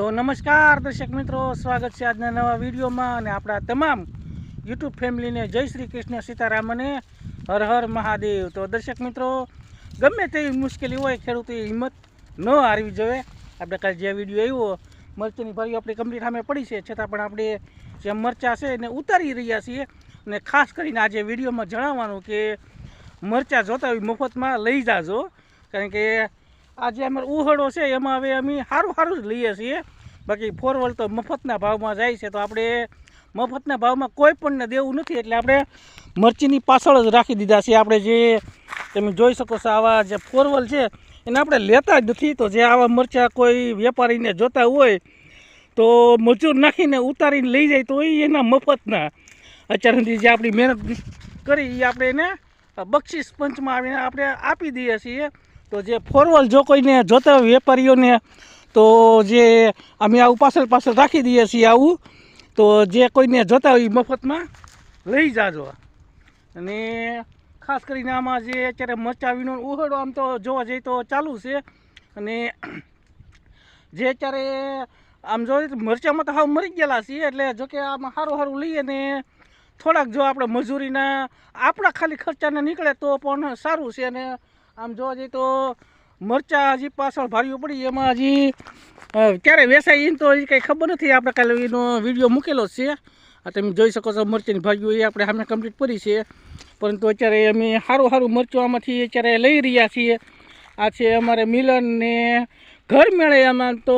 તો નમસ્કાર દર્શક મિત્રો, સ્વાગત છે આજના નવા વિડીયોમાં અને આપણા તમામ યુટ્યુબ ફેમિલીને જય શ્રી કૃષ્ણ સીતારામને હર હર મહાદેવ. તો દર્શક મિત્રો, ગમે તેવી મુશ્કેલી હોય, ખેડૂતોએ હિંમત ન હારવી જોઈએ. આપણે કાલે જે વીડિયો આવ્યો, મરચાંની ભરી આપણી કમ્પ્લીટ સામે પડી છે, છતાં પણ આપણે જે મરચાં છે એને ઉતારી રહ્યા છીએ અને ખાસ કરીને આજે વિડીયોમાં જણાવવાનું કે મરચાં જોતા હોય મફતમાં લઈ જાજો. કારણ કે આ જે અમારો ઉહળો છે, એમાં હવે અમે સારું સારું જ લઈએ છીએ. બાકી ફોરવલ તો મફતના ભાવમાં જાય છે, તો આપણે મફતના ભાવમાં કોઈ પણને દેવું નથી, એટલે આપણે મરચીની પાછળ જ રાખી દીધા છે. આપણે જે તમે જોઈ શકો છો, આવા જે ફોરવલ છે, એને આપણે લેતા જ નથી. તો જે આવા મરચાં કોઈ વેપારીને જોતા હોય, તો મજૂર નાખીને ઉતારીને લઈ જાય, તો એ એના મફતના. અત્યાર જે આપણી મહેનત કરી એ આપણે એને બક્ષિસ પંચમાં આવીને આપણે આપી દઈએ છીએ. તો જે ફોરવલ જો કોઈને જોતા વેપારીઓને, તો જે અમે આવું પાછળ પાછળ રાખી દઈએ છીએ આવું, તો જે કોઈને જોતા હોય મફતમાં લઈ જાજો. અને ખાસ કરીને આમાં જે અત્યારે મરચાવીનો ઉહડો આમ તો જોવા જઈએ તો ચાલુ છે. અને જે અત્યારે આમ જોઈએ મરચામાં તો હાવ મરી ગયેલા છીએ, એટલે જો કે આમાં સારું સારું લઈએ ને થોડાક જો આપણે મજૂરીના આપણા ખાલી ખર્ચાને નીકળે તો પણ સારું છે અને આમ જોવા જઈએ તો મરચાં હજી પાછળ ભારીઓ પડી. એમાં હજી ક્યારે વેસાય એને તો હજી કંઈ ખબર નથી. આપણે કાલે એનો વીડિયો મૂકેલો છે. આ તમે જોઈ શકો છો મરચાંની ભાજીઓ એ આપણે સામે કમ્પ્લીટ કરી છે. પરંતુ અત્યારે અમે સારું સારું મરચું આમાંથી અત્યારે લઈ રહ્યા છીએ. આ છે અમારે મિલન ને ઘર મેળે આમાં તો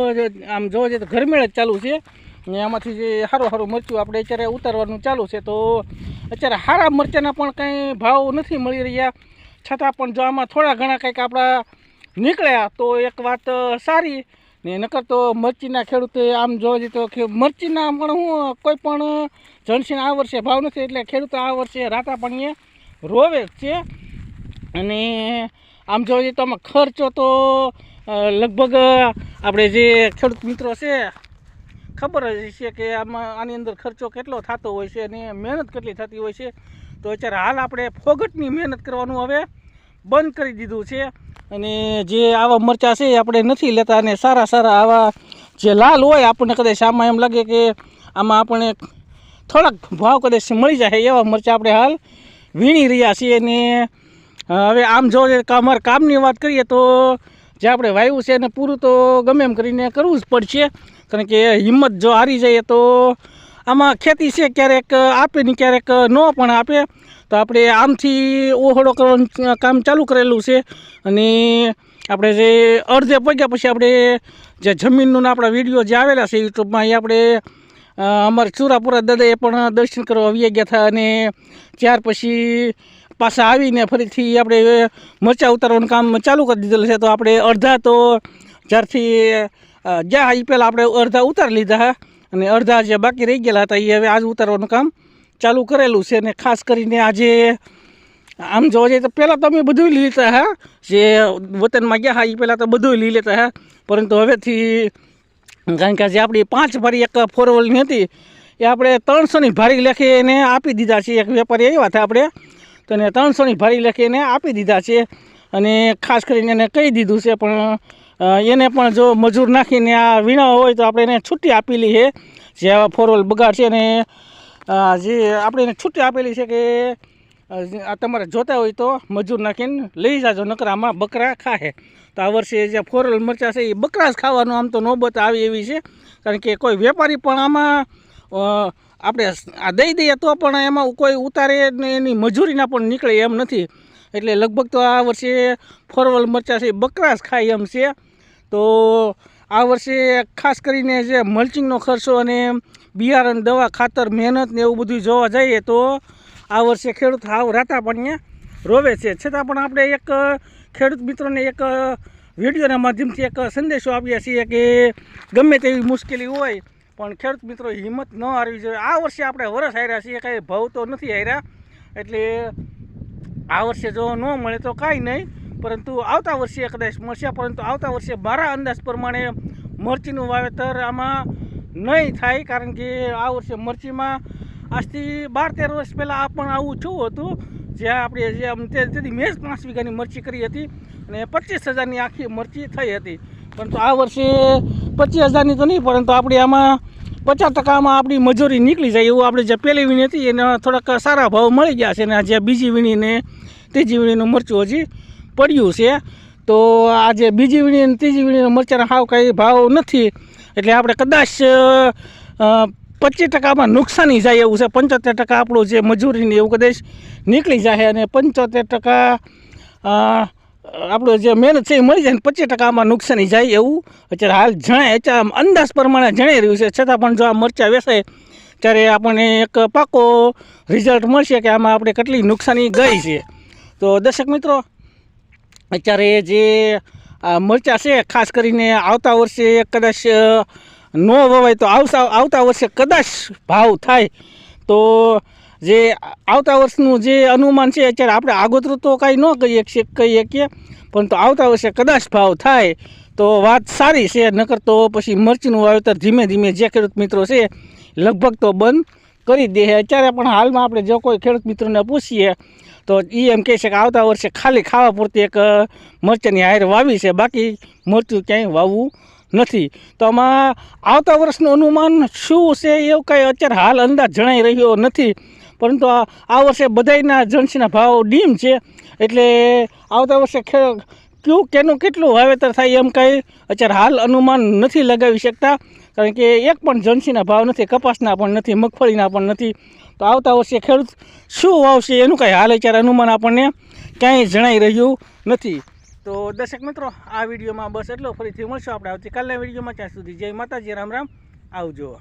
આમ જોવા જઈએ તો ઘર મેળે જ ચાલુ છે. ને આમાંથી જે સારું સારું મરચું આપણે અત્યારે ઉતારવાનું ચાલુ છે. તો અત્યારે સારા મરચાંના પણ કંઈ ભાવ નથી મળી રહ્યા. છતાં પણ જો આમાં થોડા ઘણા કંઈક આપણા નીકળ્યા તો એક વાત સારી. ને નકર તો મરચીના ખેડૂતે આમ જોવા જઈએ તો મરચીના પણ હું કોઈ પણ જણસીના આ વર્ષે ભાવ નથી એટલે ખેડૂતો આ વર્ષે રાતા પણ એ રોવે છે. અને આમ જોવા જઈએ તો આમાં ખર્ચો તો લગભગ આપણે જે ખેડૂત મિત્રો છે, ખબર જ છે કે આમાં આની અંદર ખર્ચો કેટલો થતો હોય છે અને મહેનત કેટલી થતી હોય છે. તો અત્યારે હાલ આપણે ફોગટની મહેનત કરવાનું હવે બંધ કરી દીધું છે. અને જે આવા મરચાં છે એ આપણે નથી લેતા અને સારા સારા આવા જે લાલ હોય આપણને કદાચ આમાં એમ લાગે કે આમાં આપણે થોડાક ભાવ કદાચ મળી જાય એવા મરચાં આપણે હાલ વીણી રહ્યા છીએ. અને હવે આમ જો અમારા કામની વાત કરીએ તો જે આપણે વાવ્યું છે એને પૂરું તો ગમે એમ કરીને કરવું જ પડશે. કારણ કે હિંમત જો હારી જાય તો આમાં ખેતી છે, ક્યારેક આપે ને ક્યારેક ન પણ આપે. તો આપણે આમથી ઓહળો કરવાનું કામ ચાલુ કરેલું છે. અને આપણે જે અડધે પગ્યા પછી આપણે જે જમીનનું આપણા વીડિયો જે આવેલા છે, યુટ્યુબમાં, એ આપણે અમારા ચુરાપુરા દાદાએ પણ દર્શન કરવા આવી ગયા હતા. અને ત્યાર પછી પાછા આવીને ફરીથી આપણે મરચાં ઉતારવાનું કામ ચાલુ કરી દીધેલું છે. તો આપણે અડધા તો જ્યારથી જ્યાં એ પહેલાં આપણે અડધા ઉતારી લીધા. હા અને અડધા જે બાકી રહી ગયેલા હતા, એ હવે આજ ઉતારવાનું કામ ચાલુ કરેલું છે અને ખાસ કરીને આજે આમ જોવા જઈએ તો પહેલાં તો અમે બધું લઈ લેતા, હા? જે વતનમાં ગયા હા એ પહેલાં તો બધું લઈ લેતા, હા? પરંતુ હવેથી કારણ કે જે આપણી પાંચ ભારી એક ફોરવલની હતી, એ આપણે ત્રણસોની ભારી લખી એને આપી દીધા છે એક વેપારી આવ્યા હતા આપણે, તો એને ત્રણસોની ભારી લખી એને આપી દીધા છે અને ખાસ કરીને એને કહી દીધું છે, પણ એને પણ જો મજૂર નાખીને આ વીણા હોય તો આપણે એને છૂટી આપેલી છે. જે આવા ફોરવલ બગાડ છે અને જે આપણે એને છૂટી આપેલી છે કે આ તમારે જોતા હોય તો મજૂર નાખીને લઈ જાજો નકરામાં બકરા ખાહે. તો આ વર્ષે જે ફોરલ મરચાં છે એ બકરા જ ખાવાનું આમ તો નોબત આવી એવી છે. કારણ કે કોઈ વેપારી પણ આમાં આપણે આ દઈ દઈએ તો પણ એમાં કોઈ ઉતારે ને એની મજૂરીના પણ નીકળે એમ નથી. એટલે લગભગ તો આ વર્ષે ફોરવલ મરચાં છે બકરા જ ખાય એમ છે. તો આ વર્ષે ખાસ કરીને જે મલ્ચિંગનો ખર્ચો અને બિયારણ, દવા ખાતર, મહેનત ને એવું બધું જોવા જઈએ તો આ વર્ષે ખેડૂત હાવ રાતા પણ રોવે છે. છતાં પણ આપણે એક ખેડૂત મિત્રોને એક વિડીયોના માધ્યમથી એક સંદેશો આપીએ છીએ કે ગમે તેવી મુશ્કેલી હોય પણ ખેડૂત મિત્રો હિંમત ન હારવી જોઈએ. આ વર્ષે આપણે વરસ હાર્યા છીએ, કાંઈ ભાવ તો નથી હાર્યા. એટલે આ વર્ષે જો ન મળે તો કાંઈ નહીં. પરંતુ આવતા વર્ષે કદાચ મળશે, પરંતુ આવતા વર્ષે મારા અંદાજ પ્રમાણે મરચીનું વાવેતર આમાં નહીં થાય, કારણ કે આ વર્ષે મરચીમાં આજથી બાર તેર વર્ષ પહેલાં આ પણ આવું થયું હતું, જ્યાં આપણે જે તેથી મેં જ પાંચ વીઘાની મરચી કરી હતી અને પચીસ હજારની આખી મરચી થઈ હતી. પરંતુ આ વર્ષે પચીસ હજારની તો નહીં, પરંતુ આપણી આમાં પચાસ ટકામાં આપણી મજૂરી નીકળી જાય એવું આપણે જે પહેલી વીણી હતી, એના થોડાક સારા ભાવ મળી ગયા છે અને જે બીજી વીણીને ત્રીજી વીણીનું મરચું હજી પડ્યું છે, તો આ જે બીજી વીણી અને ત્રીજી વીણીનું મરચાંના હાવ કાંઈ ભાવ નથી. એટલે આપણે કદાચ પચીસ ટકામાં નુકસાની જાય એવું છે. પંચોતેર ટકા આપણું જે મજૂરીને એવું કદાચ નીકળી જાય અને પંચોતેર ટકા આપણું જે મહેનત છે એ મળી જાય ને પચીસ ટકામાં નુકસાની જાય એવું. અત્યારે હાલ જણાય, અત્યારે અંદાજ પ્રમાણે જણાઈ રહ્યું છે. છતાં પણ જો આ મરચાં વેસાય ત્યારે આપણને એક પાકો રિઝલ્ટ મળશે કે આમાં આપણે કેટલી નુકસાની ગઈ છે. તો દર્શક મિત્રો અત્યારે જે મરચાં છે, ખાસ કરીને આવતા વર્ષે કદાચ ન વવાય તો આવતા આવતા વર્ષે કદાચ ભાવ થાય. તો જે આવતા વર્ષનું જે અનુમાન છે, અત્યારે આપણે આગોતરું તો કાંઈ ન કહીએ છીએ કહીએ કે પરંતુ આવતા વર્ષે કદાચ ભાવ થાય. તો વાત સારી છે, નકર તો પછી મરચીનું વાવેતર ધીમે ધીમે જે ખેડૂત મિત્રો છે, લગભગ તો બંધ કરી દે અત્યારે પણ હાલમાં આપણે જો કોઈ ખેડૂત મિત્રોને પૂછીએ તો એ એમ કહે છે કે આવતા વર્ષે ખાલી ખાવા પૂરતી એક મરચાંની હાયર વાવી છે. બાકી મરચું ક્યાંય વાવવું નથી. તો આમાં આવતા વર્ષનું અનુમાન શું છે એવું કાંઈ અત્યારે હાલ અંદાજ જણાઈ રહ્યો નથી. પરંતુ આ આ વર્ષે બધાયના જણસીના ભાવ ડીમ છે. એટલે આવતા વર્ષે કયું, કેનું કેટલું વાવેતર થાય એમ કાંઈ અત્યારે હાલ અનુમાન નથી લગાવી શકતા. કારણ કે એક પણ જણસીના ભાવ નથી, કપાસના પણ નથી, મગફળીના પણ નથી. તો આવતા વર્ષે ખેડૂત શું વાવશે એનું કાંઈ હાલ અત્યારે અનુમાન આપણને ક્યાંય જણાઈ રહ્યું નથી. તો દર્શક મિત્રો, આ વિડીયોમાં બસ એટલો. ફરીથી મળશું આપણે આવતીકાલના વિડીયોમાં. ત્યાં સુધી જય માતાજી, રામ રામ. આવજો.